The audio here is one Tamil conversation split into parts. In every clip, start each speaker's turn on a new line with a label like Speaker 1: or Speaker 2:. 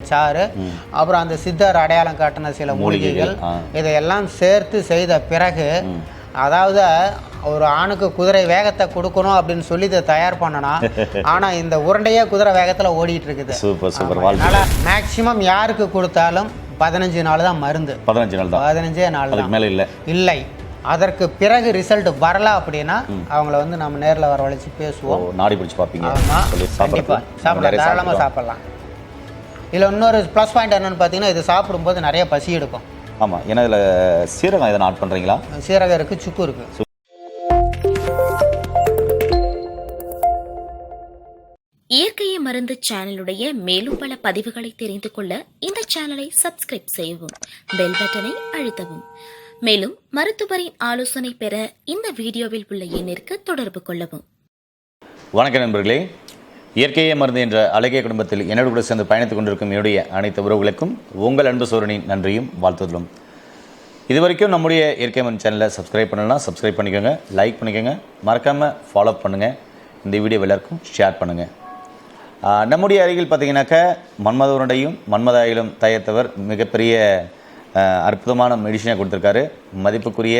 Speaker 1: சாறு அப்புறம் அந்த சித்தர் அடையாளம் காட்டின சில மூலிகைகள் இதையெல்லாம் சேர்த்து செய்த பிறகு அதாவது ஒரு ஆணுக்கு குதிரை வேகத்தை கொடுக்கணும் அப்படின்னு சொல்லி இதை தயார் பண்ணனா ஆனா இந்த உருண்டையே குதிரை வேகத்துல ஓடிட்டு இருக்குது
Speaker 2: சூப்பர் சூப்பர்
Speaker 1: அதனால மேக்சிமம் யாருக்கு கொடுத்தாலும் பதினஞ்சு நாள் தான் மருந்து.
Speaker 2: பதினஞ்சு நாள் தான்.
Speaker 1: பதினஞ்சே நாள் தான்.
Speaker 2: மேல இல்ல.
Speaker 1: இல்லை. அதற்கு பிறகு ரிசல்ட் வரல அப்படின்னா அவங்கள வந்து நம்ம நேர்ல வரவழைச்சு பேசுவோம்.
Speaker 2: நாடி பிடிச்சு பாப்பீங்க
Speaker 1: ஆமா
Speaker 2: சொல்லி
Speaker 1: கண்டிப்பா.
Speaker 2: சாப்பிடுறது
Speaker 1: சாப்பிடலாம். தாராளமா சாப்பிடலாம். இதுல இன்னொரு ப்ளஸ் பாயிண்ட் என்னன்னு பார்த்தீங்கன்னா இது சாப்பிடும்போது நிறைய பசி எடுக்கும்.
Speaker 2: ஆமா ஏன்னா இதுல சீரகம் எதனா ஆட் பண்றீங்களா?
Speaker 1: சீரகம் இருக்கு சுக்கு இருக்கு.
Speaker 3: இயற்கையை மருந்து சேனலுடைய மேலும் பல பதிவுகளை தெரிந்து கொள்ள இந்த சேனலை சப்ஸ்கிரைப் செய்யவும் பெல் பட்டனை அழுத்தவும். மேலும் மருத்துவரின் ஆலோசனை பெற இந்த வீடியோவில் உள்ள எண்ணிற்கு தொடர்பு கொள்ளவும்.
Speaker 2: வணக்கம் நண்பர்களே. இயற்கையே மருந்து என்ற அழகிய குடும்பத்தில் என்னோடு கூட சேர்ந்து பயணித்துக் கொண்டிருக்கும் என்னுடைய அனைத்து உறவுகளுக்கும் உங்கள் அன்பு சோரனின் நன்றியும் வாழ்த்துதலும். இது வரைக்கும் நம்முடைய இயற்கை மருந்து சேனலை சப்ஸ்கிரைப் பண்ணலாம் சப்ஸ்கிரைப் பண்ணிக்கோங்க லைக் பண்ணிக்கோங்க மறக்காமல் ஃபாலோ பண்ணுங்கள் இந்த வீடியோ எல்லாருக்கும் ஷேர் பண்ணுங்கள் நம்முடைய அருகில் பார்த்தீங்கன்னாக்கா மன்மத உருண்டையும் மன்மதாயிலும் தயாரித்தவர் மிகப்பெரிய அற்புதமான மெடிசனை கொடுத்துருக்காரு. மதிப்புக்குரிய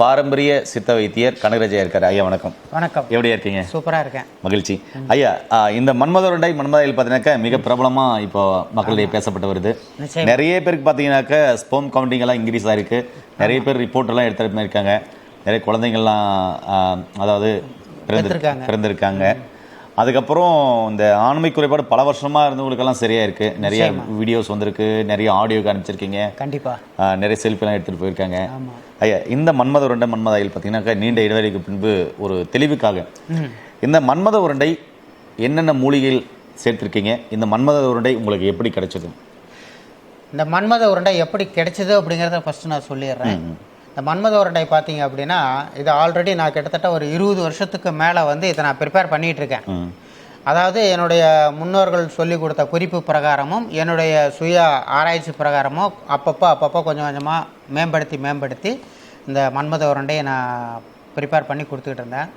Speaker 2: பாரம்பரிய சித்த வைத்தியர் கனகராஜா இருக்காரு. ஐயா வணக்கம்.
Speaker 1: வணக்கம்.
Speaker 2: எப்படியா இருக்கீங்க?
Speaker 1: சூப்பரா இருக்கேன்.
Speaker 2: மகிழ்ச்சி. ஐயா இந்த மன்மத உருண்டை மன்மதாயில் பார்த்தீங்கன்னாக்கா மிக பிரபலமா இப்போ மக்களிடையே பேசப்பட்டு வருது. நிறைய பேருக்கு பார்த்தீங்கன்னாக்கா ஸ்போம் கவுண்டிங் எல்லாம் இன்க்ரீஸ் ஆயிருக்கு நிறைய பேர் ரிப்போர்ட் எல்லாம் எடுத்துட்டு இருக்காங்க நிறைய குழந்தைங்கள்லாம் அதாவது. பிறந்திருக்காங்க. அதுக்கப்புறம் இந்த ஆண்மை குறைபாடு பல வருஷமா இருந்தவங்களுக்கெல்லாம் சரியா இருக்கு நிறைய வீடியோஸ் வந்திருக்கு நிறைய ஆடியோக்கு அனுப்பிச்சிருக்கீங்க.
Speaker 1: கண்டிப்பா.
Speaker 2: ஆ, நிறைய செல்ஃபிலாம் எடுத்துட்டு போயிருக்காங்க. ஐயா இந்த மன்மத உருண்டை மன்மத ஆயில் பார்த்தீங்கன்னாக்கா நீண்ட இடைவெளிக்கு பின்பு ஒரு தெளிவுக்காக. இந்த மன்மத உருண்டை என்னென்ன மூலிகைகள் சேர்த்திருக்கீங்க? இந்த மன்மத உருண்டை உங்களுக்கு எப்படி கிடைச்சது?
Speaker 1: இந்த மன்மத உருண்டை எப்படி கிடைச்சது அப்படிங்கிறத ஃபர்ஸ்ட் நான் சொல்லிடுறேன். இந்த மன்மத உருண்டை பார்த்தீங்க அப்படின்னா இது ஆல்ரெடி நான் கிட்டத்தட்ட ஒரு இருபது வருஷத்துக்கு மேலே வந்து இதை நான் ப்ரிப்பேர்
Speaker 2: ம்.
Speaker 1: அதாவது என்னுடைய முன்னோர்கள் சொல்லி கொடுத்த குறிப்பு பிரகாரமும் என்னுடைய சுய ஆராய்ச்சி பிரகாரமும் அப்பப்போ அப்பப்போ கொஞ்சம் கொஞ்சமாக மேம்படுத்தி மேம்படுத்தி இந்த மன்மத உருண்டையை நான் ப்ரிப்பேர் பண்ணி கொடுத்துக்கிட்டு இருந்தேன்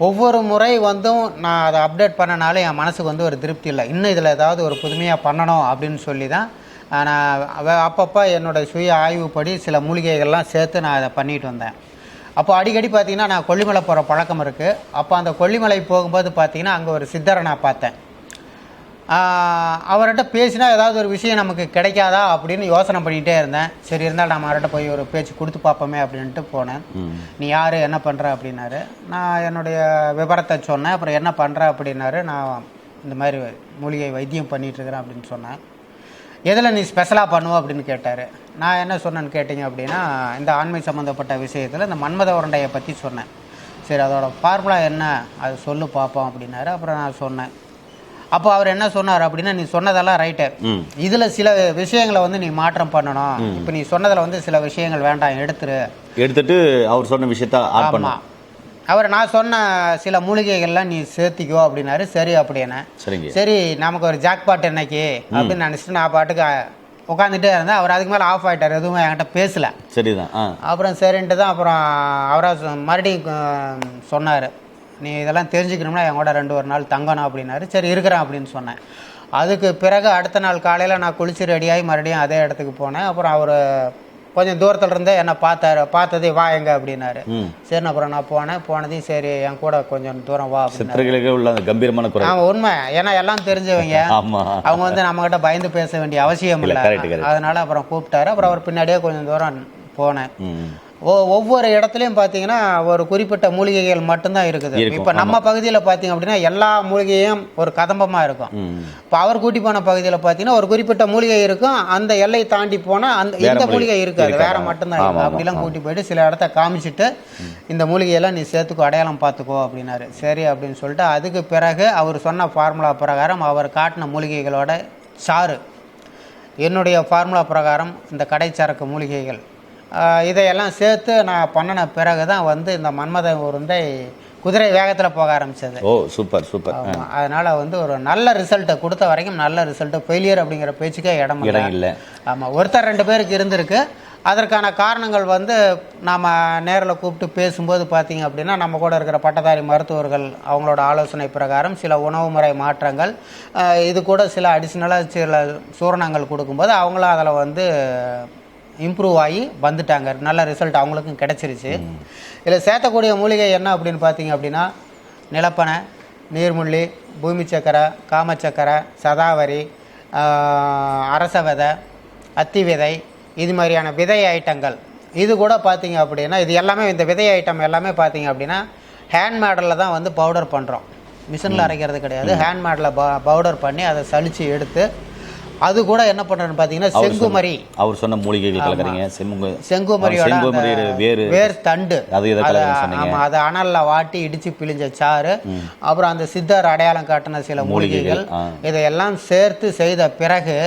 Speaker 1: ஒவ்வொரு முறை வந்தும் நான் அதை அப்டேட் பண்ணனால என் மனசுக்கு வந்து ஒரு திருப்தி இல்லை. இன்னும் இதில் ஏதாவது ஒரு புதுமையாக பண்ணணும் அப்படின்னு சொல்லி தான் நான் அப்பப்போ என்னோட சுய ஆய்வுப்படி சில மூலிகைகள்லாம் சேர்த்து நான் அதை பண்ணிட்டு வந்தேன். அப்போ அடிக்கடி பார்த்தீங்கன்னா நான் கொல்லிமலை போகிற பழக்கம் இருக்குது அப்போ அந்த கொல்லிமலை போகும்போது பார்த்தீங்கன்னா அங்கே ஒரு சித்தரை நான் பார்த்தேன். அவர்கிட்ட பேசினா ஏதாவது ஒரு விஷயம் நமக்கு கிடைக்காதா அப்படின்னு யோசனை பண்ணிகிட்டே இருந்தேன். சரி இருந்தாலும் நம்ம அவர்கிட்ட போய் ஒரு பேச்சு கொடுத்து பார்ப்போமே அப்படின்ட்டு போனேன். நீ யார் என்ன பண்ணுற அப்படின்னாரு. நான் என்னுடைய விவரத்தை சொன்னேன். அப்புறம் என்ன பண்ணுற அப்படின்னாரு. நான் இந்த மாதிரி மூலிகை வைத்தியம் பண்ணிட்டு இருக்கிறேன் அப்படின்னு சொன்னேன். எதில் நீ ஸ்பெஷலாக பண்ணுவ அப்படின்னு கேட்டார். நான் என்ன சொன்னேன்னு கேட்டிங்க அப்படின்னா இந்த ஆண்மை சம்மந்தப்பட்ட விஷயத்தில் இந்த மன்மத உருண்டையை பற்றி சொன்னேன். சரி அதோட ஃபார்முலா என்ன? அது சொல்லு பார்ப்போம் அப்படின்னாரு. அப்புறம் நான் சொன்னேன். அப்போ அவர் என்ன சொன்னார் அப்படின்னா நீ சொன்னதெல்லாம் ரைட்டு இதில் சில விஷயங்களை வந்து நீ மாற்றம் பண்ணணும். இப்போ நீ சொன்னதில் வந்து சில விஷயங்கள் வேண்டாம் எடுத்துரு.
Speaker 2: எடுத்துட்டு அவர் சொன்ன விஷயத்த
Speaker 1: ஆமாம் அவர் நான் சொன்ன சில மூலிகைகள்லாம் நீ சேர்த்திக்கோ அப்படின்னாரு. சரி அப்படின்னேன்.
Speaker 2: சரிங்க.
Speaker 1: சரி நமக்கு ஒரு ஜாக்பாட் இன்னைக்கு அப்படின்னு நினச்சிட்டு நான் பாட்டுக்கு உட்காந்துட்டே இருந்தேன். அவர் அதுக்கு மேலே ஆஃப் ஆகிட்டார் எதுவுமே என்கிட்ட பேசல.
Speaker 2: சரிதான்.
Speaker 1: அப்புறம் சரின்ட்டு தான் அப்புறம் அவராக மறுபடியும் சொன்னார். நீ இதெல்லாம் தெரிஞ்சுக்கணும்னா என் கூட ரெண்டு ஒரு நாள் தங்கணும் அப்படின்னாரு. சரி இருக்கிறேன் அப்படின்னு சொன்னேன். அதுக்கு பிறகு அடுத்த நாள் காலையில் நான் குளிச்சு ரெடியாகி மறுபடியும் அதே இடத்துக்கு போனேன். அப்புறம் அவர் கொஞ்சம் தூரத்தில் இருந்தே என்னை பார்த்தாரு. பார்த்ததே வா எங்க? அப்படின்னாரு. சரி அப்புறம் நான் போனேன். போனதையும் சரி என் கூட கொஞ்சம் தூரம் வா
Speaker 2: சித்திரங்களுக்கு உள்ள அந்த கம்பீரமான குரல்.
Speaker 1: ஆமாம் உண்மை. ஏன்னா எல்லாம் தெரிஞ்சவங்க. அவங்க வந்து நம்மகிட்ட பயந்து பேச வேண்டிய அவசியம்
Speaker 2: இல்ல.
Speaker 1: அதனால அப்புறம் கூப்பிட்டாரு. அப்புறம் அவர் பின்னாடியே கொஞ்சம் தூரம் போனேன். ஒவ்வொரு இடத்துலையும் பார்த்தீங்கன்னா ஒரு குறிப்பிட்ட மூலிகைகள் மட்டும்தான் இருக்குது. இப்போ நம்ம பகுதியில் பார்த்தீங்க அப்படின்னா எல்லா மூலிகையும் ஒரு கதம்பமாக இருக்கும். இப்போ அவர் கூட்டி போன பகுதியில் பார்த்தீங்கன்னா ஒரு குறிப்பிட்ட மூலிகை இருக்கும். அந்த எல்லை தாண்டி போனால் அந்த இந்த
Speaker 2: மூலிகை
Speaker 1: இருக்காது. வேற மட்டும்தான் இருக்கும். அப்படிலாம் கூட்டி போயிட்டு சில இடத்த காமிச்சிட்டு இந்த மூலிகையெல்லாம் நீ சேர்த்துக்கோ அடையாளம் பார்த்துக்கோ அப்படின்னாரு. சரி அப்படின்னு சொல்லிட்டு அதுக்கு பிறகு அவர் சொன்ன ஃபார்முலா பிரகாரம் அவர் காட்டின மூலிகைகளோட சாறு. என்னுடைய ஃபார்முலா பிரகாரம் இந்த கடைச்சரக்கு மூலிகைகள். இதையெல்லாம் சேர்த்து நான் பண்ணின பிறகு தான் வந்து இந்த மன்மத உருண்டை குதிரை வேகத்தில் போக ஆரம்பிச்சது.
Speaker 2: Oh super super.
Speaker 1: அதனால வந்து ஒரு நல்ல ரிசல்ட்டை கொடுத்த வரைக்கும் நல்ல ரிசல்ட் ஃபெயிலியர் அப்படிங்கிற பேச்சுக்கே இடம் இல்லை. ஆமாம் ஒருத்தர் ரெண்டு பேருக்கு இருந்திருக்கு. அதற்கான காரணங்கள் வந்து நாம் நேரில் கூப்பிட்டு பேசும்போது பார்த்தீங்க அப்படின்னா நம்ம கூட இருக்கிற பட்டதாரி மருத்துவர்கள் அவங்களோட ஆலோசனை பிரகாரம் சில உணவு முறை மாற்றங்கள் இது கூட சில அடிஷ்னலாக சில சூரணங்கள் கொடுக்கும்போது அவங்களும் அதில் வந்து இம்ப்ரூவ் ஆகி வந்துட்டாங்க. நல்ல ரிசல்ட் அவங்களுக்கும் கிடச்சிருச்சு. இதில் சேர்த்தக்கூடிய மூலிகை என்ன அப்படின்னு பார்த்தீங்க அப்படின்னா நிலப்பனை நீர்முள்ளி பூமி சக்கரை காமச்சக்கரை சதாவரி அரச விதை அத்தி விதை இது மாதிரியான விதை ஐட்டங்கள். இது கூட பார்த்தீங்க அப்படின்னா இது எல்லாமே இந்த விதை ஐட்டம் எல்லாமே பார்த்தீங்க அப்படின்னா ஹேண்ட் மேடலில் தான் வந்து பவுடர் பண்ணுறோம் மிஷினில் அரைக்கிறது கிடையாது. ஹேண்ட் மேடில் பவுடர் பண்ணி அதை சலிச்சு எடுத்து அது கூட என்ன பண்ணுறோன்னு பார்த்தீங்கன்னா செங்குமரி
Speaker 2: அவர் சொன்ன மூலிகைகள் கலக்குறீங்க செம்முங்க
Speaker 1: செங்குமரியோட
Speaker 2: வேறு
Speaker 1: வேர் தண்டு.
Speaker 2: அது இதை
Speaker 1: அத- அனல்ல வாட்டி இடிச்சு பிழிஞ்ச சாறு. அப்புறம் அந்த சித்தர் அடையாளம் காட்டின சில மூலிகைகள். இதையெல்லாம் சேர்த்து செய்த பிறகு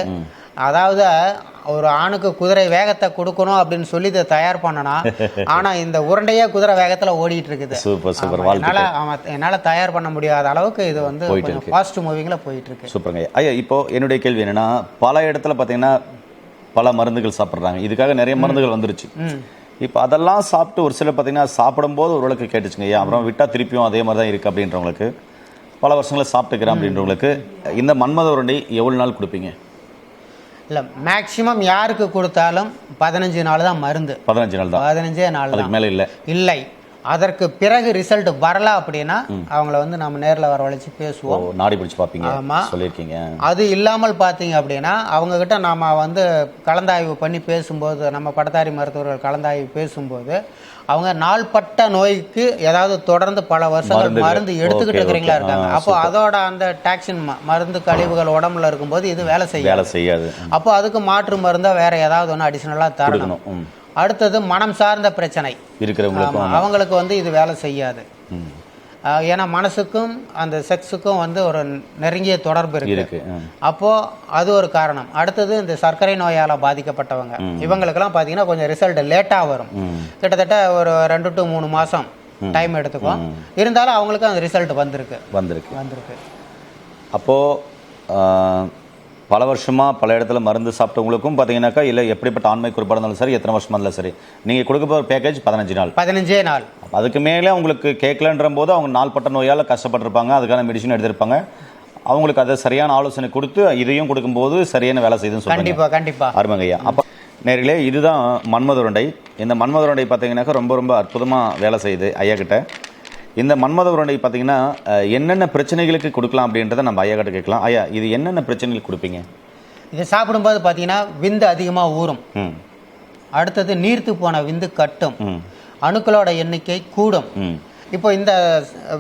Speaker 1: அதாவது ஒரு ஆணுக்கு குதிரை வேகத்தை கொடுக்கணும் அப்படின்னு சொல்லி இதை தயார் பண்ணனா ஆனா இந்த உருண்டையே குதிரை வேகத்துல ஓடிட்டு இருக்குது.
Speaker 2: Super super.
Speaker 1: என்னால ஆமா, என்னால தயார் பண்ண முடியாத அளவுக்கு இது வந்து கொஞ்சம் ஃபாஸ்ட் மூவிங்ல போயிட்டு இருக்கு.
Speaker 2: சூப்பருங்க. ஐயா. இப்போ என்னுடைய கேள்வி என்னன்னா பல இடத்துல பார்த்தீங்கன்னா பல மருந்துகள் சாப்பிட்றாங்க. இதுக்காக நிறைய மருந்துகள் வந்துருச்சு. இப்போ அதெல்லாம் சாப்பிட்டு ஒரு சிலர் பார்த்தீங்கன்னா சாப்பிடும்போது ஓரளவுக்கு கேட்டுச்சுங்க. ஐயா அப்புறம் விட்டா திருப்பியும் அதே மாதிரி தான் இருக்கு அப்படின்றவங்களுக்கு பல வருஷங்களா சாப்பிட்டுக்கிறேன் அப்படின்றவங்களுக்கு இந்த மன்மத உருண்டை எவ்வளவு நாள் கொடுப்பீங்க?
Speaker 1: இல்ல மேக்சிமம் யாருக்கு கொடுத்தாலும் பதினஞ்சு நாள் தான் மருந்து.
Speaker 2: பதினஞ்சு நாள் தான்.
Speaker 1: பதினஞ்சே நாள் தான்.
Speaker 2: மேல இல்ல.
Speaker 1: இல்லை. அதற்கு பிறகு ரிசல்ட் வரல அப்படின்னா அவங்கள வந்து நம்ம நேர்ல வரவழைச்சு பேசுவோம்.
Speaker 2: நாடி பிடிச்சு பார்ப்பீங்க.
Speaker 1: ஆமா.
Speaker 2: சொல்லியிருக்கீங்க.
Speaker 1: அது இல்லாமல் பார்த்தீங்க அப்படின்னா அவங்க கிட்ட நாம வந்து கலந்தாய்வு பண்ணி பேசும்போது நம்ம படத்தாரி மருத்துவர்கள் கலந்தாய்வு பேசும்போது அவங்க நாள்பட்ட நோய்க்கு ஏதாவது தொடர்ந்து பல வருஷங்கள். மருந்து எடுத்துக்கிட்டு இருக்கிறீங்களா. இருக்காங்க. அப்போ அதோட அந்த டாக்ஸின் மருந்து கழிவுகள் உடம்புல இருக்கும்போது இது வேலை செய்யும்
Speaker 2: வேலை செய்யாது.
Speaker 1: அப்போ அதுக்கு மாற்று மருந்தா வேற ஏதாவது ஒன்று அடிஷ்னலாக தரணும். அடுத்தது மனம் சார்ந்த பிரச்சனை.
Speaker 2: இருக்கிறவங்களுக்கும்
Speaker 1: ஆமா, அவங்களுக்கு வந்து இது வேலை செய்யாது. ஏன்னா மனசுக்கும் அந்த செக்ஸுக்கும் வந்து ஒரு நெருங்கிய தொடர்பு இருக்கு.
Speaker 2: இருக்கு ம்.
Speaker 1: அப்போ அது ஒரு காரணம். அடுத்தது இந்த சர்க்கரை நோயால பாதிக்கப்பட்டவங்க. இவங்களுக்கெல்லாம் பார்த்தீங்கன்னா கொஞ்சம் ரிசல்ட் லேட்டா வரும். கிட்டத்தட்ட ஒரு ரெண்டு டு மூணு மாசம் டைம் எடுத்துக்கும். இருந்தாலும் அவங்களுக்கு அந்த ரிசல்ட் வந்திருக்கு.
Speaker 2: வந்திருக்கு.
Speaker 1: வந்திருக்கு.
Speaker 2: அப்போ ஆஹ், பல வருஷமா பல இடத்துல மருந்து சாப்பிட்டவங்களுக்கும் பார்த்தீங்கன்னாக்கா இல்லை எப்படிப்பட்ட ஆண்மை குறிப்பாக இருந்தாலும் சரி எத்தனை வருஷமா இருந்தாலும் சரி நீங்கள் கொடுக்க போகிற பேக்கேஜ் பதினஞ்சு நாள்.
Speaker 1: பதினஞ்சே நாள்.
Speaker 2: அதுக்கு மேலே உங்களுக்கு கேட்கலன்ற போது அவங்க நாள்பட்ட நோயால் கஷ்டப்பட்டிருப்பாங்க அதுக்கான மெடிசன் எடுத்திருப்பாங்க. அவங்களுக்கு அதை சரியான ஆலோசனை கொடுத்து இதையும் கொடுக்கும்போது சரியான வேலை செய்யுதுன்னு சொல்றீங்க.
Speaker 1: கண்டிப்பா கண்டிப்பா.
Speaker 2: அருமங்கய்யா அப்போ நேர்களே இதுதான் மன்மதுரண்டை. இந்த மன்மதுரண்டை பார்த்தீங்கன்னாக்கா ரொம்ப ரொம்ப அற்புதமாக வேலை செய்யுது ஐயா கிட்ட இந்த மன்மத உருண்டை பார்த்தீங்கன்னா என்னென்ன பிரச்சனைகளுக்கு கொடுக்கலாம் அப்படின்றத நம்ம ஐயா கிட்ட கேட்கலாம். ஐயா இது என்னென்ன பிரச்சனைகளுக்கு கொடுப்பீங்க?
Speaker 1: இது சாப்பிடும்போது பார்த்தீங்கன்னா விந்து அதிகமாக ஊறும்.
Speaker 2: ம்.
Speaker 1: அடுத்தது நீர்த்து போன விந்து கட்டும்.
Speaker 2: ம்.
Speaker 1: அணுக்களோட எண்ணிக்கை கூடும்.
Speaker 2: ம்.
Speaker 1: இப்போ இந்த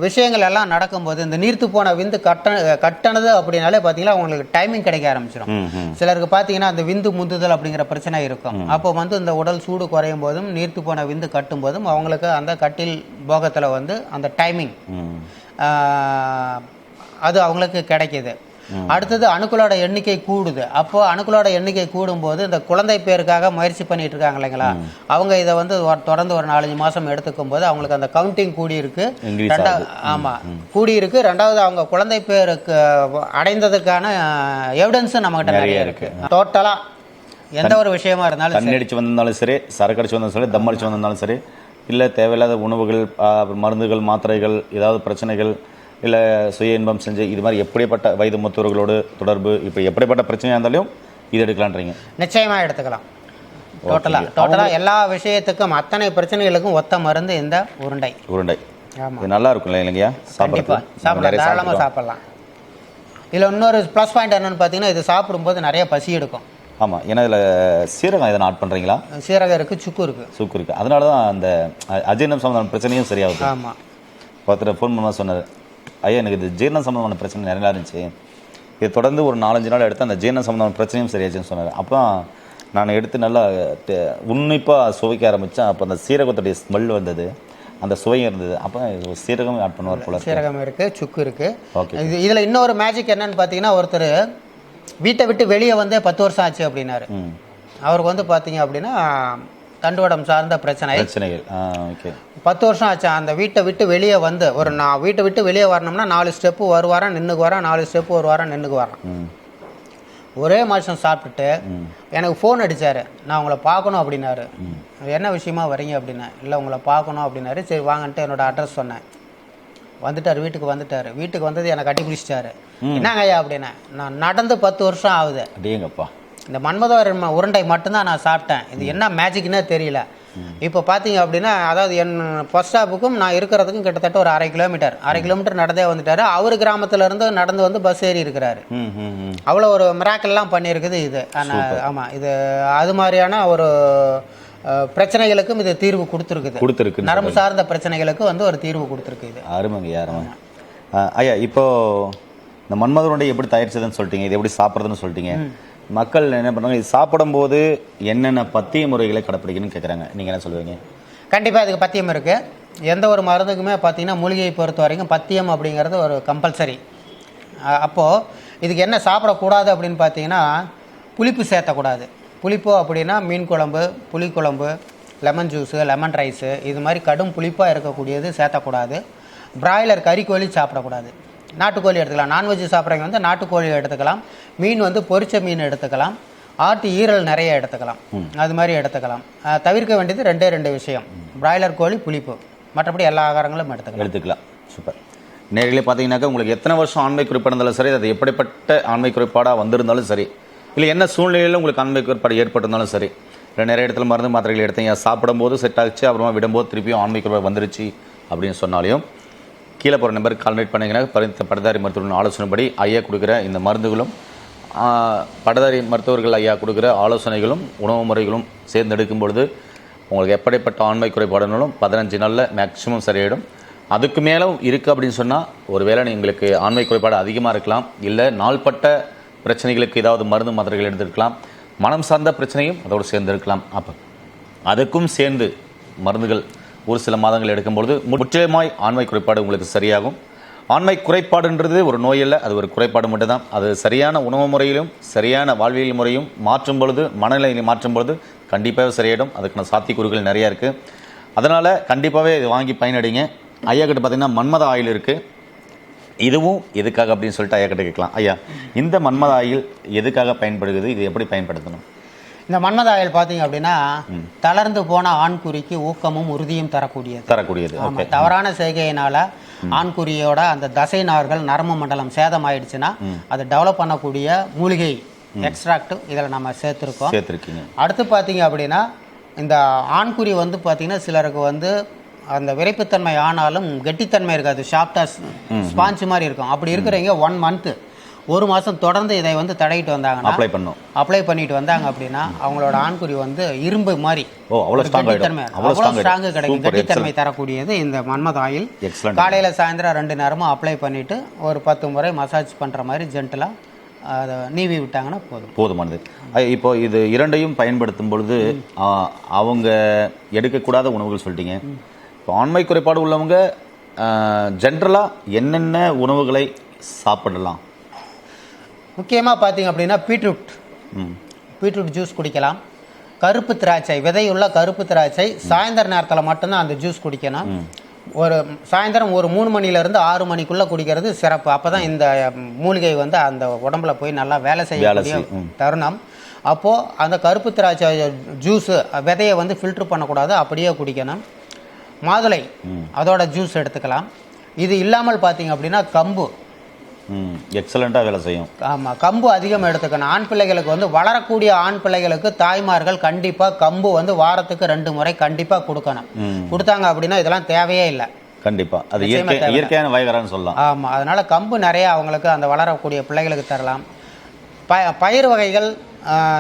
Speaker 1: விஷயங்கள் எல்லாம் நடக்கும்போது இந்த நீர்த்து போன விந்து கட்ட கட்டணது அப்படின்னாலே பார்த்தீங்கன்னா உங்களுக்கு டைமிங் கிடைக்க ஆரம்பிச்சிடும் சிலருக்கு பார்த்தீங்கன்னா அந்த விந்து முந்துதல் அப்படிங்கிற பிரச்சனை இருக்கும். அப்போ வந்து இந்த உடல் சூடு குறையும் போதும் நீர்த்து போன விந்து கட்டும் போதும் அவங்களுக்கு அந்த கட்டில் போகத்தில் வந்து அந்த டைமிங் அது அவங்களுக்கு கிடைக்குது. அடுத்தது அணுக்களோட எண்ணிக்கை கூடுது. அப்போ அணுக்களோட எண்ணிக்கை கூடும்போது இந்த குழந்தை பேருக்காக முயற்சி பண்ணிட்டு இருக்காங்க இல்லைங்களா? அவங்க இதை வந்து தொடர்ந்து ஒரு நாலஞ்சு மாசம் எடுத்துக்கும் போது அவங்களுக்கு அந்த கவுண்டிங் கூடி இருக்கு
Speaker 2: Increase
Speaker 1: ரெண்டாவது ஆமா. கூடி இருக்கு ரெண்டாவது அவங்க குழந்தை பேருக்கு அடைந்ததுக்கான எவிடன்ஸும் நம்ம கிட்ட நிறைய இருக்கு. டோட்டலா எந்த ஒரு விஷயமா இருந்தாலும் சரி.
Speaker 2: தண்ணி அடிச்சு வந்திருந்தாலும் சரி சரக்கு அடிச்சு வந்தாலும் சரி தம் அடிச்சு வந்திருந்தாலும் சரி இல்லை தேவையில்லாத உணவுகள் மருந்துகள் மாத்திரைகள் ஏதாவது பிரச்சனைகள் இல்லை சுய இன்பம் செஞ்சு இது மாதிரி எப்படிப்பட்ட வயது மூத்தவர்களோடு தொடர்பு இப்போ எப்படிப்பட்ட பிரச்சனையாக இருந்தாலும் இது எடுக்கலான்றீங்க.
Speaker 1: நிச்சயமா எடுத்துக்கலாம். டோட்டலா டோட்டலா எல்லா விஷயத்துக்கும் அத்தனை பிரச்சனைகளுக்கும் ஒத்த மருந்து இந்த உருண்டை.
Speaker 2: உருண்டை. இது நல்லா இருக்கும்ல இல்லைங்கய்யா
Speaker 1: சாப்பிடலாம்.
Speaker 2: நிறைய
Speaker 1: தாராளமா
Speaker 2: சாப்பிடுவோம்
Speaker 1: சாப்பிடலாம். இதுல இன்னொரு ப்ளஸ் பாயிண்ட் என்னன்னு பார்த்தீங்கன்னா இது சாப்பிடும்போது நிறைய பசி எடுக்கும்.
Speaker 2: ஆமாம் ஏன்னா இதில் சீரகம் எதனா ஆட் பண்ணுறீங்களா
Speaker 1: சீரகம் இருக்கு சுக்கு இருக்கு.
Speaker 2: சூக்கு இருக்குது அதனால தான் அந்த அஜீரணம் சம்பந்தமான பிரச்சனையும் சரியாகுது.
Speaker 1: ஆமா.
Speaker 2: ஒருத்தர் ஃபோன் பண்ண சொன்னார். ஐயா எனக்கு இது ஜீரணம் சம்பந்தமான பிரச்சனை நிறையா இருந்துச்சு. இது தொடர்ந்து ஒரு நாலஞ்சு நாள் எடுத்து அந்த ஜீரணம் சம்பந்தமான பிரச்சனையும் சரியாச்சுன்னு சொன்னார். அப்போ நான் எடுத்து நல்லா உன்னிப்பாக சுவைக்க ஆரம்பித்தேன் அப்போ அந்த சீரகத்துடைய ஸ்மெல் வந்தது. அந்த சுவை இருந்தது. அப்போ சீரகம் ஆட் பண்ணுவார் போல.
Speaker 1: சீரகம் இருக்கு சுக்கு இருக்கு.
Speaker 2: ஓகே
Speaker 1: இது இதுல இன்னொரு மேஜிக் என்னன்னு பார்த்தீங்கன்னா ஒருத்தர் வீட்டை விட்டு வெளியே வந்தே பத்து வருஷம் ஆச்சு அப்படின்னாரு. அவருக்கு வந்து பார்த்தீங்க அப்படின்னா தண்டுவடம் சார்ந்த பிரச்சனை.
Speaker 2: பிரச்சனைகள். ஓகே
Speaker 1: பத்து வருஷம் ஆச்சு. அந்த வீட்டை விட்டு வெளியே வந்து ஒரு நான் வீட்டை விட்டு வெளியே வரணும்னா நாலு ஸ்டெப்பு ஒரு வாரம் நின்றுக்கு வரேன் நாலு ஸ்டெப்பு ஒரு வாரம் நின்றுக்கு வரேன் ஒரே மாதம் சாப்பிட்டுட்டு எனக்கு ஃபோன் அடிச்சாரு. நான் உங்களை பார்க்கணும் அப்படின்னாரு. என்ன விஷயமா வரீங்க அப்படின்னா இல்லை உங்களை பார்க்கணும் அப்படின்னாரு. சரி வாங்கன்ட்டு என்னோட அட்ரஸ் சொன்னேன். வந்துட்டார் வீட்டுக்கு வந்துட்டார். வீட்டுக்கு வந்தது என்னை கட்டி பிடிச்சிட்டாரு என்னங்க ஐயா அப்படின்னா நான் நடந்து பத்து வருஷம் ஆகுது.
Speaker 2: அடேங்கப்பா.
Speaker 1: இந்த மன்மதவர் ம- உருண்டை மட்டும்தான் நான் சாப்பிட்டேன். இது என்ன மேஜிக்னே தெரியல. இப்போ பார்த்தீங்க அப்படின்னா அதாவது என் பஸ் ஸ்டாப்புக்கும் நான் இருக்கிறதுக்கும் கிட்டத்தட்ட ஒரு அரை கிலோமீட்டர். அரை கிலோமீட்டர் நடந்தே வந்துட்டாரு. அவர் கிராமத்துல இருந்து நடந்து வந்து பஸ் ஏறி இருக்கிறாரு. அவ்வளோ ஒரு மிராக்கெல்லாம் பண்ணியிருக்குது இது. ஆனால் ஆமாம் இது அது மாதிரியான ஒரு பிரச்சனைகளுக்கும் இது தீர்வு கொடுத்துருக்குது.
Speaker 2: கொடுத்துருக்கு
Speaker 1: நரம்பு சார்ந்த பிரச்சனைகளுக்கு வந்து ஒரு தீர்வு கொடுத்துருக்கு இது.
Speaker 2: அருமைங்க அருமை ஆ, ஐயா இப்போ இந்த மன்மதனுடைய எப்படி தயாரிச்சதுன்னு சொல்லிட்டீங்க இது எப்படி சாப்பிட்றதுன்னு சொல்லிட்டீங்க. மக்கள் என்ன பண்ணுறாங்க இது சாப்பிடும்போது என்னென்ன பத்திய முறைகளை கடைப்பிடிக்கணும்னு கேட்குறாங்க நீங்கள் என்ன சொல்லுவீங்க?
Speaker 1: கண்டிப்பாக இதுக்கு பத்தியம் இருக்குது எந்த ஒரு மருந்துக்குமே பார்த்தீங்கன்னா மூலிகையை பொறுத்த வரைக்கும் பத்தியம் அப்படிங்கிறது ஒரு கம்பல்சரி அப்போது இதுக்கு என்ன சாப்பிடக்கூடாது அப்படின்னு பார்த்தீங்கன்னா புளிப்பு சேர்த்தக்கூடாது. புளிப்பு அப்படின்னா மீன் குழம்பு புளிக்குழம்பு லெமன் ஜூஸு லெமன் ரைஸு இது மாதிரி கடும் புளிப்பாக இருக்கக்கூடியது சேர்த்தக்கூடாது. பிராய்லர் கறிக்கோழி சாப்பிடக்கூடாது. நாட்டுக்கோழி எடுத்துக்கலாம். நான்வெஜ் சாப்பிட்றவங்க வந்து நாட்டுக்கோழி எடுத்துக்கலாம். மீன் வந்து பொரிச்ச மீன் எடுத்துக்கலாம். ஆட்டு ஈரல் நிறைய எடுத்துக்கலாம். அது மாதிரி எடுத்துக்கலாம். தவிர்க்க வேண்டியது ரெண்டே ரெண்டு விஷயம். பிராய்லர் கோழி புளிப்பு. மற்றபடி எல்லா ஆகாரங்களும் எடுத்துக்கலாம்.
Speaker 2: எடுத்துக்கலாம். சூப்பர். நேரிலே பார்த்தீங்கன்னாக்கா உங்களுக்கு எத்தனை வருஷம் ஆண்மை குறிப்பாடு இருந்தாலும் சரி அது எப்படிப்பட்ட ஆண்மை குறைபாடாக வந்திருந்தாலும் சரி இல்லை என்ன சூழ்நிலையில் உங்களுக்கு ஆண்மை குறைபாடு ஏற்பட்டிருந்தாலும் சரி இல்லை நிறைய இடத்துல மருந்து மாத்திரைகள் எடுத்தீங்க சாப்பிடும்போது செட் ஆச்சு அப்புறமா விடும்போது திருப்பியும் ஆண்மை குறைபாடு வந்துருச்சு அப்படின்னு சொன்னாலையும் கீழே போகிற நம்பருக்கு கால்நேட் பண்ணிங்கன்னா பரிந்த படதாரி மருத்துவரின் ஆலோசனைப்படி ஐயா கொடுக்குற இந்த மருந்துகளும் படதாரி மருத்துவர்கள் ஐயா கொடுக்குற ஆலோசனைகளும் உணவு முறைகளும் சேர்ந்தெடுக்கும் பொழுது உங்களுக்கு எப்படிப்பட்ட ஆண்மை குறைபாடுனாலும் பதினஞ்சு நாளில் மேக்ஸிமம் சரியாயிடும். அதுக்கு மேலும் இருக்குது அப்படின்னு சொன்னால் ஒருவேளை எங்களுக்கு ஆண்மை குறைபாடு அதிகமாக இருக்கலாம். இல்லை நாள்பட்ட பிரச்சனைகளுக்கு ஏதாவது மருந்து மாத்திரைகள் எடுத்திருக்கலாம். மனம் சார்ந்த பிரச்சனையும் அதோடு சேர்ந்து இருக்கலாம் அப்போ அதுக்கும் சேர்ந்து மருந்துகள் ஒரு சில மாதங்கள் எடுக்கும்பொழுது முற்றிலுமாய் ஆண்மை குறைபாடு உங்களுக்கு சரியாகும். ஆண்மை குறைபாடுன்றது ஒரு நோய் இல்லை அது ஒரு குறைபாடு மட்டும்தான். அது சரியான உணவு முறையிலும் சரியான வாழ்வியல் முறையும் மாற்றும் பொழுது மனநிலையில் மாற்றும் பொழுது கண்டிப்பாகவே சரியாயிடும். அதுக்கான சாத்தியக்கூறுகள் நிறையா இருக்குது அதனால் கண்டிப்பாகவே இது வாங்கி பயனடைங்க. ஐயா கிட்ட பார்த்தீங்கன்னா மன்மத ஆயில் இருக்குது இதுவும் எதுக்காக அப்படின்னு சொல்லிட்டு ஐயா கிட்ட கேட்கலாம். ஐயா இந்த மன்மத ஆயில் எதுக்காக பயன்படுகிறது? இது எப்படி பயன்படுத்தணும்?
Speaker 1: இந்த மன்மத ஆயில் பார்த்தீங்க அப்படின்னா தளர்ந்து போன ஆண்குறிக்கு ஊக்கமும் உறுதியும் தரக்கூடியது.
Speaker 2: தரக்கூடியது.
Speaker 1: தவறான செய்கையினால ஆண்குறியோட அந்த தசை நார்கள் நரம்பு மண்டலம் சேதம் ஆயிடுச்சுன்னா அதை டெவலப் பண்ணக்கூடிய மூலிகை எக்ஸ்ட்ராக்ட் இதில் நம்ம சேர்த்துருக்கோம்.
Speaker 2: சேர்த்துருக்கீங்க.
Speaker 1: அடுத்து பார்த்தீங்க அப்படின்னா இந்த ஆண்குறி வந்து பார்த்தீங்கன்னா சிலருக்கு வந்து அந்த விரைப்புத்தன்மை ஆனாலும் கெட்டித்தன்மை இருக்காது. ஷாப்டா ஸ்பாஞ்ச் மாதிரி இருக்கும். அப்படி இருக்கிறவங்க ஒன் மந்த்து ஒரு மாதம் தொடர்ந்து இதை வந்து தடவிட்டு வந்தாங்கன்னா
Speaker 2: அப்ளை பண்ணும்.
Speaker 1: அப்ளை பண்ணிட்டு வந்தாங்க அப்படின்னா அவங்களோட ஆண்குறி வந்து இரும்பு மாதிரி.
Speaker 2: ஓ அவ்வளோ
Speaker 1: கெட்டித்தன்மை
Speaker 2: அவ்வளோ
Speaker 1: அவ்வளோ
Speaker 2: ஸ்ட்ராங்
Speaker 1: ஸ்ட்ராங்
Speaker 2: ஆகிடும்
Speaker 1: கிடைக்கும். கெட்டித்தன்மை தரக்கூடியது இந்த மன்மத ஆயில். காலையில் சாயந்தரம் ரெண்டு நேரமும் அப்ளை பண்ணிட்டு ஒரு பத்து முறை மசாஜ் பண்ணுற மாதிரி ஜென்டலாக அதை நீவி விட்டாங்கன்னா போதும்.
Speaker 2: போதுமானது. இப்போ இது இரண்டையும் பயன்படுத்தும் பொழுது அவங்க எடுக்கக்கூடாத உணவுகள் சொல்லிட்டீங்க. இப்போ ஆண்மை குறைபாடு உள்ளவங்க ஜென்ரலாக என்னென்ன உணவுகளை சாப்பிடலாம்?
Speaker 1: முக்கியமாக பார்த்தீங்க அப்படின்னா பீட்ரூட். பீட்ரூட் ஜூஸ் குடிக்கலாம். கருப்பு திராட்சை விதையுள்ள கருப்பு திராட்சை சாயந்தர நேரத்தில் மட்டும்தான் அந்த ஜூஸ் குடிக்கணும். ஒரு சாயந்தரம் ஒரு மூணு மணிலேருந்து ஆறு மணிக்குள்ளே குடிக்கிறது சிறப்பு. அப்போ தான் இந்த மூலிகை வந்து அந்த உடம்புல போய் நல்லா வேலை செய்யக்கூடிய. தருணம். அப்போது அந்த கருப்பு திராட்சை ஜூஸு விதையை வந்து ஃபில்டர் பண்ணக்கூடாது. அப்படியே குடிக்கணும். மாதுளை அதோட ஜூஸ் எடுத்துக்கலாம். இது இல்லாமல் பார்த்தீங்க அப்படின்னா கம்பு.
Speaker 2: எக்ஸலண்ட்டாக வேலை செய்யும்.
Speaker 1: ஆமாம் கம்பு அதிகம் எடுத்துக்கணும். ஆண் பிள்ளைகளுக்கு வந்து வளரக்கூடிய ஆண் பிள்ளைகளுக்கு தாய்மார்கள் கண்டிப்பாக கம்பு வந்து வாரத்துக்கு ரெண்டு முறை கண்டிப்பாக கொடுக்கணும். கொடுத்தாங்க அப்படின்னா இதெல்லாம் தேவையே இல்லை.
Speaker 2: கண்டிப்பாக அது இயற்கை. இயற்கையான வயகரான்னு சொல்லலாம்.
Speaker 1: ஆமாம் அதனால் கம்பு நிறைய அவங்களுக்கு அந்த வளரக்கூடிய பிள்ளைகளுக்கு தரலாம். ப பயிர் வகைகள்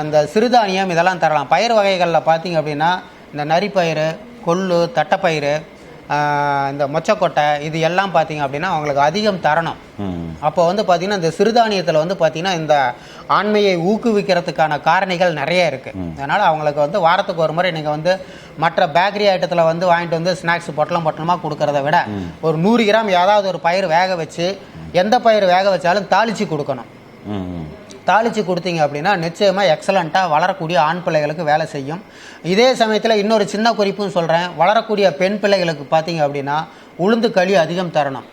Speaker 1: இந்த சிறுதானியம் இதெல்லாம் தரலாம். பயிர் வகைகளில் பார்த்தீங்க அப்படின்னா இந்த நரிப்பயிறு கொள்ளு தட்டைப்பயிறு இந்த மொச்சக்கொட்டை இது எல்லாம் பார்த்தீங்க அப்படின்னா அவங்களுக்கு அதிகம் தரணும். அப்போ வந்து பார்த்தீங்கன்னா இந்த சிறுதானியத்தில் வந்து பார்த்தீங்கன்னா இந்த ஆண்மையை ஊக்குவிக்கிறதுக்கான காரணிகள் நிறைய இருக்குது அதனால் அவங்களுக்கு வந்து வாரத்துக்கு ஒரு முறை நீங்கள் வந்து மற்ற பேக்கரி ஐட்டத்தில் வந்து வாங்கிட்டு வந்து ஸ்நாக்ஸ் பொட்டலம் பொட்டலமாக கொடுக்கறத விட ஒரு நூறு கிராம் ஏதாவது ஒரு பயிர் வேக வச்சு எந்த பயிர் வேக வச்சாலும் தாளித்து கொடுக்கணும். தாளித்து கொடுத்தீங்க அப்படின்னா நிச்சயமாக எக்ஸலண்ட்டாக வளரக்கூடிய ஆண் பிள்ளைகளுக்கு வேலை செய்யும். இதே சமயத்தில் இன்னொரு சின்ன குறிப்பும் சொல்கிறேன் வளரக்கூடிய பெண் பிள்ளைகளுக்கு பார்த்தீங்க அப்படின்னா உளுந்து களி அதிகம் தரணும்.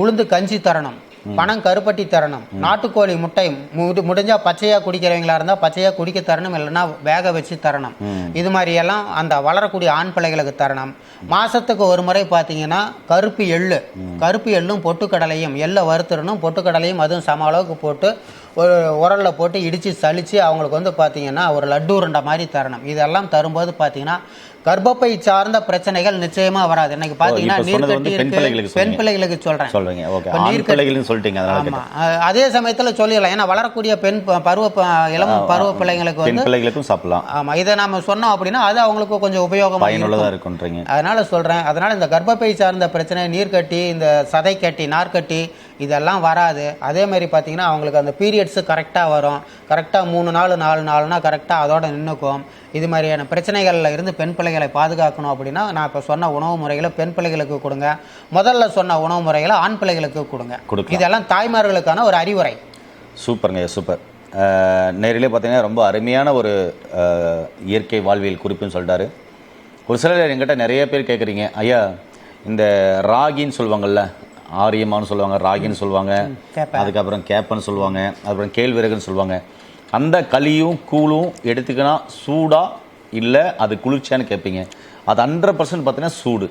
Speaker 1: உளுந்து கஞ்சி தரணும். பணம் கருப்பட்டி தரணும். நாட்டுக்கோழி முட்டை முடி- முடிஞ்சா பச்சையா குடிக்கிறவங்களா இருந்தா பச்சையா குடிக்க தரணும் இல்லைன்னா வேக வச்சு தரணும். இது மாதிரி எல்லாம் அந்த வளரக்கூடிய ஆண் பிள்ளைகளுக்கு தரணும். மாசத்துக்கு ஒரு முறை பார்த்தீங்கன்னா கருப்பு எள்ளு. கருப்பு எள்ளும் பொட்டுக்கடலையும் எள்ளை வறுத்துடணும் பொட்டுக்கடலையும் அதுவும் சம அளவுக்கு போட்டு ஒரு உரல்ல போட்டு இடித்து சலிச்சு அவங்களுக்கு வந்து பார்த்தீங்கன்னா ஒரு லட்டு உருண்டை மாதிரி தரணும். இதெல்லாம் தரும்போது பார்த்தீங்கன்னா கர்ப்பப்பை சார்ந்த பிரச்சனைகள் நிச்சயமா வராது. இன்னைக்கு நீர்க்கட்டி
Speaker 2: பெண் பிள்ளைகளுக்கு
Speaker 1: இருக்கு. பெண். பிள்ளைகளுக்கு சொல்றேன்.
Speaker 2: சொல்றீங்க. ஓகே.
Speaker 1: நீர்க்கட்டி-
Speaker 2: பிள்ளைகள்னு சொல்லிட்டீங்க
Speaker 1: ஆமா. அதே சமயத்துல சொல்லிடலாம். ஏன்னா வளரக்கூடிய பெண் பருவ இளம் பருவ பிள்ளைங்களுக்கு வந்து
Speaker 2: பிள்ளைகளுக்கும் சாப்பிடலாம்.
Speaker 1: ஆமா. இதை நாம சொன்னோம் அப்படின்னா அது அவங்களுக்கு கொஞ்சம் உபயோகமா
Speaker 2: இருக்குன்றீங்க.
Speaker 1: அதனால சொல்றேன். அதனால இந்த கர்ப்பப்பை சார்ந்த பிரச்சனை நீர்க்கட்டி இந்த சதை கட்டி நார்க்கட்டி இதெல்லாம் வராது. அதே மாதிரி பார்த்தீங்கன்னா அவங்களுக்கு அந்த பீரியட்ஸ் கரெக்டாக வரும். கரெக்டாக மூணு நாள் நாலு நாள்னா கரெக்டாக அதோட நின்றுக்கும் இது மாதிரியான பிரச்சனைகளில் இருந்து பெண் பிள்ளைகளை பாதுகாக்கணும் அப்படின்னா நான் இப்போ சொன்ன உணவு முறைகளை பெண் பிள்ளைகளுக்கு கொடுங்க. முதல்ல சொன்ன உணவு முறைகளை ஆண் பிள்ளைகளுக்கு கொடுங்க. இதெல்லாம் தாய்மார்களுக்கான ஒரு அறிவுரை.
Speaker 2: சூப்பருங்க சூப்பர். நேரிலே பார்த்தீங்கன்னா ரொம்ப அருமையான ஒரு இயற்கை வாழ்வியல் குறிப்புன்னு சொல்லிட்டாரு. ஒரு சிலர் எங்கிட்ட நிறைய பேர் கேட்குறீங்க ஐயா இந்த ராகின்னு சொல்லுவாங்கல்ல ஆரியமான்னு சொல்லுவாங்க ராகின்னு சொல்லுவாங்க
Speaker 1: கேப்பை.
Speaker 2: அதுக்கப்புறம் கேப்பன்னு சொல்லுவாங்க அப்புறம் கேழ்விறகுன்னு சொல்லுவாங்க. அந்த களியும் கூழும் எடுத்துக்கினா சூடா இல்லை அது குளிர்ச்சியான்னு கேட்பீங்க அது ஹண்ட்ரட் பர்சன்ட் பார்த்தீங்கன்னா சூடு.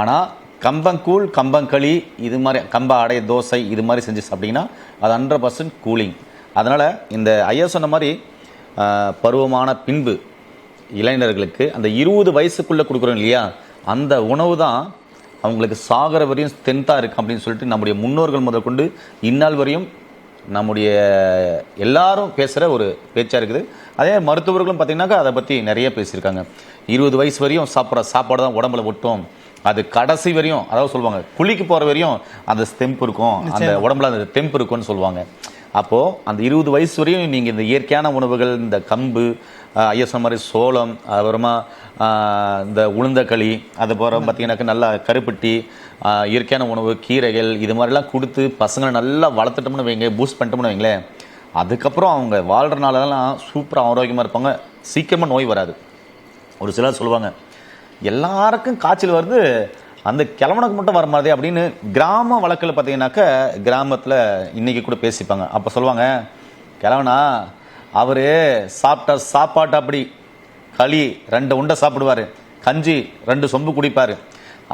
Speaker 2: ஆனால் கம்பங்கூழ் கம்பங்களி இது மாதிரி கம்ப அடை தோசை இது மாதிரி செஞ்சு சாப்பிட்டீங்கன்னா அது ஹண்ட்ரட் பர்சன்ட் கூலிங். அதனால் இந்த ஐயா சொன்ன மாதிரி பருவமான பின்பு இளைஞர்களுக்கு அந்த இருபது வயசுக்குள்ளே கொடுக்குறோம் இல்லையா? அந்த உணவு தான் அவங்களுக்கு சாகர வரையும் ஸ்ட்ரென்த்தாக இருக்குது அப்படின்னு சொல்லிட்டு நம்முடைய முன்னோர்கள் முதற்கொண்டு இந்நாள் வரையும் நம்முடைய எல்லாரும் பேசுகிற ஒரு பேச்சாக இருக்குது. அதே மருத்துவர்களும் பார்த்தீங்கன்னாக்கா அதை பற்றி நிறைய பேசியிருக்காங்க. இருபது வயசு வரையும் சாப்பிட்ற சாப்பாடு தான் உடம்புல ஒட்டும். அது கடைசி வரையும் அதாவது சொல்லுவாங்க குளிக்கு போகிற வரையும் அந்த ஸ்டெம்ப் இருக்கும். அந்த உடம்புல அந்த தெம்பு இருக்கும்னு சொல்லுவாங்க. அப்போது அந்த இருபது வயசு வரையும் நீங்கள் இந்த இயற்கையான உணவுகள் இந்த கம்பு ஆஹ், மாதிரி சோளம் அப்புறமா இந்த உளுந்தக்களி அது போகிற பார்த்தீங்கன்னாக்கா நல்லா கருப்பட்டி இயற்கையான உணவு கீரைகள் இது மாதிரிலாம் கொடுத்து பசங்களை நல்லா வளர்த்துட்டோம்னு வைங்க பூஸ்ட் பண்ணிட்டோம்னு வைங்களேன் அதுக்கப்புறம் அவங்க வாழ்கிறனாலலாம் சூப்பராக ஆரோக்கியமாக இருப்பாங்க. சீக்கிரமாக நோய் வராது. ஒரு சிலர் சொல்லுவாங்க எல்லாருக்கும் காய்ச்சல் வருது அந்த கிழவனுக்கு மட்டும் வர மாதிரி அப்படின்னு கிராம வழக்கில் பார்த்தீங்கன்னாக்க கிராமத்தில் இன்னைக்கு கூட பேசிப்பாங்க. அப்போ சொல்லுவாங்க கிழவனா அவர் சாப்பிட்ட சாப்பாட்டு அப்படி. களி ரெண்டு உண்டை சாப்பிடுவார். கஞ்சி ரெண்டு சொம்பு குடிப்பார்.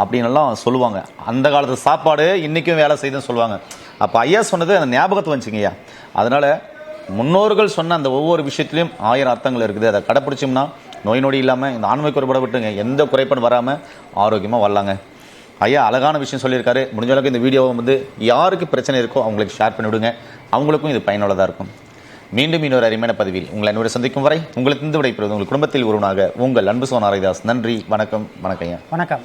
Speaker 2: அப்படின்னுலாம் சொல்லுவாங்க. அந்த காலத்து சாப்பாடு இன்றைக்கும் வேலை செய்யுதுன்னு சொல்லுவாங்க. அப்போ ஐயா சொன்னது அந்த ஞாபகத்தை வந்துச்சுங்க அதனால் முன்னோர்கள் சொன்ன அந்த ஒவ்வொரு விஷயத்துலையும் ஆயிரம் அர்த்தங்கள் இருக்குது. அதை கடைப்பிடிச்சோம்னா நோய் நொடி இல்லாமல் இந்த ஆண்மை குறைபாட விட்டுங்க. எந்த குறைபாடு வராமல் ஆரோக்கியமாக வரலாங்க ஐயா அழகான விஷயம் சொல்லியிருக்காரு. முடிஞ்ச அளவுக்கு இந்த வீடியோவை வந்து யாருக்கு பிரச்சனை இருக்கோ அவங்களுக்கு ஷேர் பண்ணிவிடுங்க. அவங்களுக்கும் இது பயனுள்ளதாக இருக்கும். மீண்டும் இன்னொரு அருமையான பதிவில் உங்களை என்னோட சந்திக்கும் வரை உங்களுக்கு இந்த விடைபெறுவது உங்கள் குடும்பத்தில் ஒருவனாக உங்கள் அன்பு சோனாரிதாஸ் நன்றி வணக்கம் வணக்கம் ஐயா.
Speaker 1: வணக்கம்.